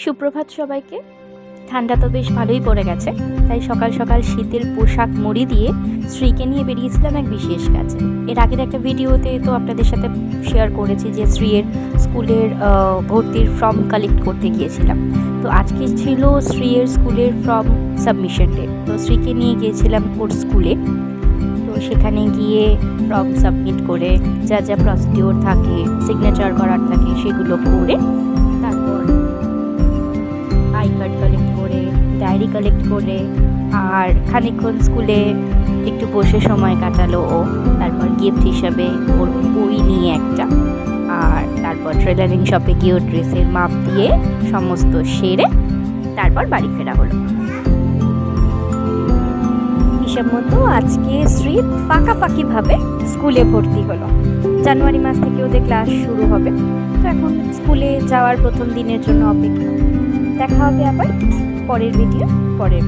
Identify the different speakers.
Speaker 1: সুপ্রভাত সবাইকে। ঠান্ডা তো বেশ ভালোই পড়ে গেছে, তাই সকাল সকাল শীতের পোশাক মুড়ি দিয়ে শ্রীকে নিয়ে বেরিয়েছিলাম এক বিশেষ কাজে। এর আগের একটা ভিডিওতে তো আপনাদের সাথে শেয়ার করেছি যে শ্রীয়ের স্কুলের ভর্তির ফর্ম কালেক্ট করতে গিয়েছিলাম। তো আজকে ছিল শ্রীয়ের স্কুলের ফর্ম সাবমিশন ডে তো শ্রীকে নিয়ে গিয়েছিলাম ওর স্কুলে। তো সেখানে গিয়ে ফর্ম সাবমিট করে যা যা প্রসিডিওর থাকে সিগনেচার করার থাকে, সেগুলো করে ডায়েরি কালেক্ট করে আর খানিকক্ষণ স্কুলে একটু বসে সময় কাটালো ও। তারপর গিফট হিসাবে ওর বই নিয়ে একটা। আর তারপর ট্রেলারিং শপে গিয়ে ড্রেসের মাপ দিয়ে সমস্ত সেরে তারপর বাড়ি ফেরা হলো। হিসাব মতো আজকে শ্রী পাকাপাকিভাবে স্কুলে ভর্তি হলো। জানুয়ারি মাস থেকে ওদের ক্লাস শুরু হবে। তো এখন স্কুলে যাওয়ার প্রথম দিনের জন্য অপেক্ষা। দেখা হবে আবার পরের ভিডিও পরের